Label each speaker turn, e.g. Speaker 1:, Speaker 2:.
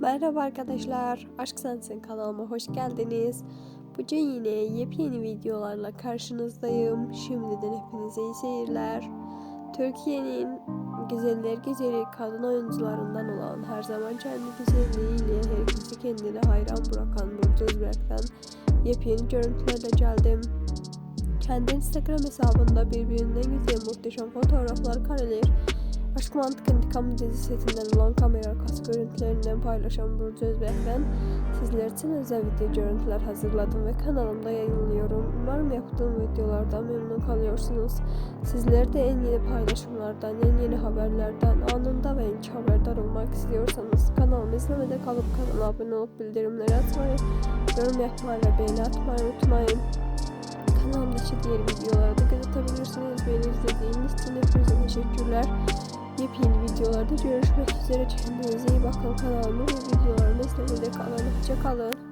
Speaker 1: Merhaba arkadaşlar, Aşk Sensin kanalıma hoş geldiniz. Bugün yine yepyeni videolarla karşınızdayım. Şimdiden hepinize iyi seyirler. Türkiye'nin güzeller güzeli kadın oyuncularından olan her zaman kendi güzelliğiyle herkesi kendine hayran bırakan Burcu Özbek'ten yepyeni görüntülerle geldim. Kendi Instagram hesabında birbirinden güzel muhteşem fotoğraflar kareler Aşk Mantık İntikamı dizi setinden olan kamera arkası görüntülerinden paylaşan Burcu Özbek'ten sizler için özel video görüntüler hazırladım ve kanalımda yayınlıyorum. Umarım yaptığım videolardan memnun kalıyorsunuz. Sizler de en yeni paylaşımlardan, en yeni haberlerden anında ve ilk haberdar olmak istiyorsanız kanalımı izlemede kalıp kanala abone olup bildirimleri açmayı, yorum yapmayı ve beğeni atmayı unutmayın. Kanalımdaki diğer videoları da gözetebilirsiniz. Beni izlediğiniz için hepinize teşekkürler. Yepyeni videolarda görüşmek üzere. Kendinize iyi bakın. Kanalımı ve videolarımı izlemede kalın. Hoşça kalın.